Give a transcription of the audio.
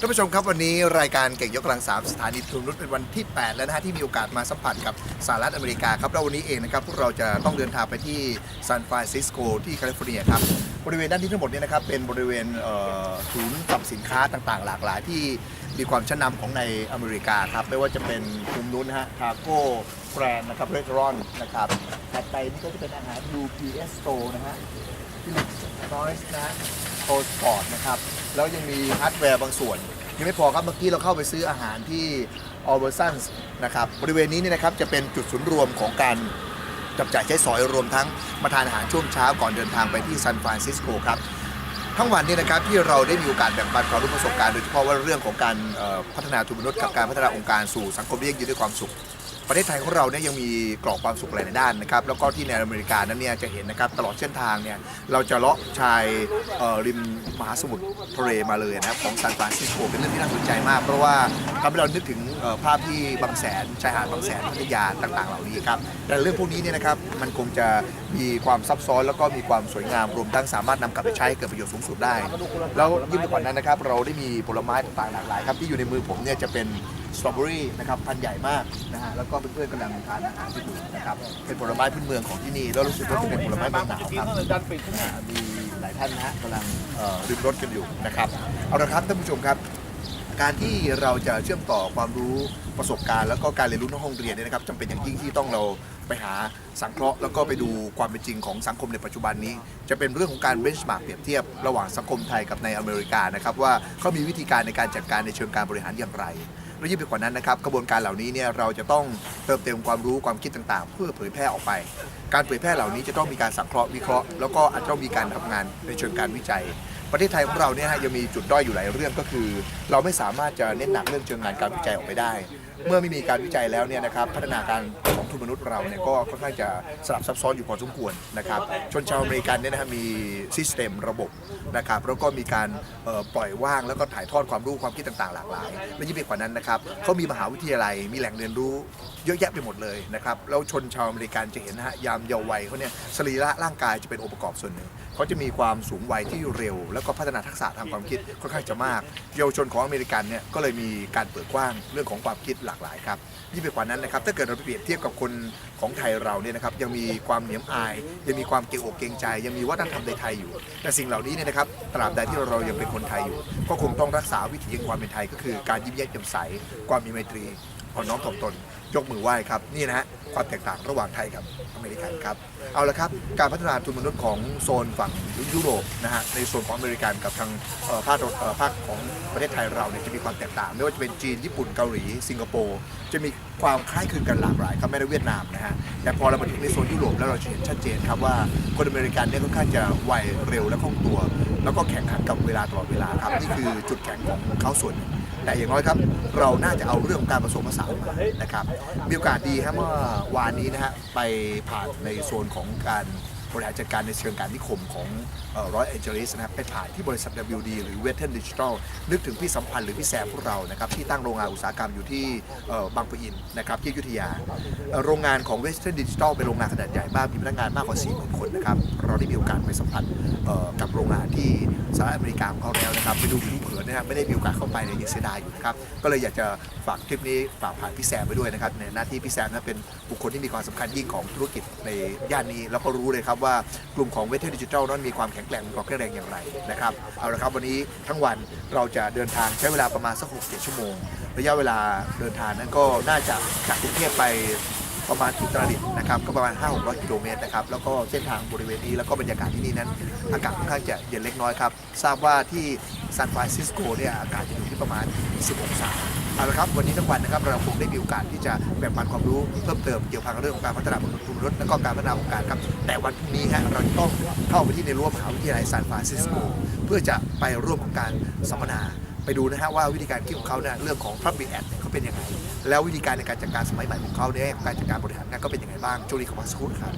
ท่านผู้ชมครับวันนี้รายการเก่งยกกำลังสามสถานีทุนนุชเป็นวันที่ 8 แล้วนะฮะที่มีโอกาสมาสัมผัสกับสหรัฐอเมริกาครับแล้ววันนี้เองนะครับพวกเราจะต้องเดินทางไปที่ซานฟรานซิสโกที่แคลิฟอร์เนียครับบริเวณด้านที่ทั้งหมดเนี่ยนะครับเป็นบริเวณเอ่อศูนย์กับสินค้าต่างๆ หลากหลายที่มีความชั้นนำของในอเมริกาครับไม่ว่าจะเป็นมุมนู้นนะฮะทาโก้แกรนนะครับเรสรอนนะครับถัดไปนี่ก็จะเป็นอาหาร UPS Store นะฮะฟิลิปนอยส์นะโทสปอร์ตนะครับ แล้วยังมีฮาร์ดแวร์บางส่วน ยังไม่พอครับเมื่อกี้เราเข้าไปซื้ออาหารที่ออเบอร์ซันส์นะครับบริเวณนี้เนี่ยนะครับจะเป็นจุดศูนย์รวมของการจับจ่ายใช้สอยรวมทั้งมาทานอาหารช่วงเช้าก่อนเดินทางไปที่ซานฟรานซิสโกครับทั้งวันนี้นะครับที่เราได้มีโอกาสแบ่งปันความรู้ประสบการณ์โดยเฉพาะว่าเรื่องของการพัฒนาทุนมนุษย์กับการพัฒนาองค์การสู่สังคมที่ยั่งยืนด้วยความสุข ประเทศไทยของเราเนี่ยยังมีกรอบความสุขหลายด้านนะครับแล้วก็ที่ในอเมริกานั้นเนี่ยจะเห็นนะครับตลอดเส้นทางเนี่ยเราจะเลาะชายเอ่อริมมหาสมุทรทะเลมาเลยนะครับของซานฟรานซิสโกเป็นเรื่องที่น่าสนใจมาก เพราะว่าทำให้เรานึกถึงภาพที่บางแสนชายหาดบางแสนพัทยาต่างๆ เหล่านี้ครับแต่เรื่องพวกนี้เนี่ยนะครับมันคงจะมีความซับซ้อนแล้วก็มีความสวยงามรวมทั้งสามารถนำกลับไปใช้ให้เกิดประโยชน์สูงสุดได้ แล้วยิ่งไปกว่านั้นนะครับเราได้มีผลไม้ต่างๆหลากหลายครับที่อยู่ในมือผมเนี่ยจะเป็นสตรอเบอรี่นะครับพันธุ์ใหญ่มากนะฮะแล้วก็เพื่อนๆกำลังทานอาหารที่อยู่นะครับเป็นผลไม้พื้นเมืองของที่นี่แล้วรู้สึกว่าจะเป็นผลไม้เมืองหนาวครับมีหลายท่านนะฮะกำลังเอ่อริมรถกันอยู่นะครับเอาละครับท่านผู้ชมครับ การที่เราจะเชื่อมต่อความรู้ประสบการณ์ แล้วก็การเรียนรู้ในห้องเรียนเนี่ยนะครับจำเป็นอย่างยิ่งที่ต้องเราไปหาสังเคราะห์แล้วก็ไปดูความเป็นจริงของสังคมในปัจจุบันนี้ จะเป็นเรื่องของการเบนช์มาร์กเปรียบเทียบระหว่างสังคมไทยกับในอเมริกานะครับว่าเขามีวิธีการในการจัดการในเชิงการบริหารอย่างไร และยิ่งไปกว่านั้นนะครับกระบวนการเหล่านี้เนี่ยเราจะต้องเติมเต็มความรู้ความคิดต่างๆ เพื่อเผยแพร่ออกไป การเผยแพร่เหล่านี้จะต้องมีการสังเคราะห์วิเคราะห์แล้วก็อาจจะต้องมีการทำงานในเชิงการวิจัย ประเทศไทยของเราเนี่ยฮะยังมีจุดด้อยอยู่หลายเรื่องก็คือ เราไม่สามารถจะเน้นหนักเรื่องเชิงงานการวิจัยออกไปได้ เมื่อไม่มีการวิจัยแล้วเนี่ยนะครับพัฒนาการของทุนมนุษย์เราเนี่ยก็ค่อนข้างจะสลับซับซ้อนอยู่พอสมควรนะครับชนชาวอเมริกันเนี่ยนะฮะมีซิสเต็มระบบนะครับแล้วก็มีการปล่อยว่างแล้วก็ถ่ายทอดความรู้ความคิดต่างๆ หลากหลายและยิ่งไปกว่านั้นนะครับเขามีมหาวิทยาลัยมีแหล่งเรียนรู้เยอะแยะไปหมดเลยนะครับแล้วชนชาวอเมริกันจะเห็นนะฮะยามเยาว์วัยเขาเนี่ยสรีระร่างกายจะเป็นองค์ประกอบส่วนหนึ่งเขาจะมีความสูงวัยที่เร็วแล้วก็พัฒนาทักษะทางความคิดค่อนข้างจะมาก เยาวชนของอเมริกันเนี่ยก็เลยมีการเปิดกว้างเรื่องของความคิดหลากหลายครับยิ่งไปกว่านั้นนะครับถ้าเกิดเราไปเปรียบเทียบกับคนของไทยเราเนี่ยนะครับยังมีความเหนียมอาย ยังมีความเกรงอกเกรงใจ ยังมีวัฒนธรรมในไทยอยู่ แต่สิ่งเหล่านี้เนี่ยนะครับตราบใดที่เรายังเป็นคนไทยอยู่ ก็คงต้องรักษาวิถีแห่งความเป็นไทยก็คือการยิ้มแย้มแจ่มใส ความมีไมตรีอ่อนน้อมถ่อมตน ยกมือไหว้ครับนี่นะฮะ ความแตกต่างระหว่างไทยกับอเมริกันครับเอาละครับการพัฒนาทุนมนุษย์ของโซนฝั่งยุโรปนะฮะในส่วนของอเมริกันกับทางภาคภาคของประเทศไทยเราเนี่ยจะมีความแตกต่างไม่ว่าจะเป็นจีนญี่ปุ่นเกาหลี สิงคโปร์จะมีความคล้ายคลึงกันหลากหลายครับไม่ได้เวียดนามนะฮะแต่พอเรามาถึงในโซนยุโรปแล้วเราจะเห็นชัดเจนครับว่าคนอเมริกันเนี่ยค่อนข้างจะไวเร็วและคล่องตัว แล้วก็แข่งขันกับเวลาตลอดเวลาครับนี่คือจุดแข็งของเขาส่วน แต่อย่างน้อยครับ เราน่าจะเอาเรื่องการผสมผสานมานะครับมีโอกาสดีครับเมื่อวานนี้นะฮะไปผ่านในโซนของการ บริหารจัดการในเชิงการนิคมของร้อยแอเจลิสนะครับไปถ่ายที่บริษัท WD หรือ Western Digital นึกถึงพี่สัมพันธ์หรือพี่แซมพวกเรานะครับที่ตั้งโรงงานอุตสาหกรรมอยู่ที่บางปะอินนะครับที่ยุธยา โรงงานของ Western Digital เป็นโรงงานขนาดใหญ่มากมีพนักงานมากกว่า4 0 0 0คนนะครับเราได้มีโอกาสไปสัมผัสกับโรงงานที่สหรัฐอเมริกาของเขาแล้วนะครับไปดูผิวเผินนะครับไม่ได้มีโอกาสเข้าไปเนี่ยยังเสียดายอยู่นะครับก็เลยอยากจะฝากคลิปนี้ฝากผ่านพี่แซมไปด้วยนะครับในหน้าที่พี่แซมนั้นเป็นบุคคลที่มีความสำคัญยิ่งของธุรกิจในย่านนี้แล้วก็รู้เลยครับว่ากลุ่มของเวทเทอร์ดิจิทัลนั้นมีความแข็งแกร่งมีความแข็งแรงอย่างไรนะครับเอาละครับวันนี้ทั้งวันเราจะเดินทางใช้เวลาประมาณสัก6 7ชั่วโมง ระยะเวลาเดินทางนั้นก็น่าจะจากกรุงเทพไปประมาณอุตรดิตถ์นะครับก็ประมาณ 5 6 0 0 กิโลเมตรนะครับแล้วก็เส้นทางบริเวณนี้แล้วก็บรรยากาศที่นี่นั้น อากาศค่อนข้างจะเย็นเล็กน้อยครับ ทราบว่าที่ซานฟรานซิสโกเนี่ยอากาศจะอยู่ที่ประมาณ 10 องศา เอาละครับวันนี้ทั้งวันนะครับเราคงได้มีโอกาสที่จะแบ่งปันความรู้เพิ่มเติมเกี่ยวกับเรื่องของการพัฒนามนุษย์มนุษย์และก็การพัฒนาองค์การครับแต่วันพรุ่งนี้ฮะเราจะต้องเข้าไปที่ในรั้วมหาวิทยาลัยซานฟรานซิสโกเพื่อจะไปร่วมกับการสัมมนาไปดูนะฮะว่าวิธีการคิดของเขาเนี่ยเรื่องของ Public Ad เนี่ยเขาเป็นยังไง แล้ววิธีการในการจัดการสมัยใหม่ของเขาเนี่ยการจัดการบริหารงานก็เป็นยังไงบ้างช่วงนี้ขอมาสกครู่นะครับ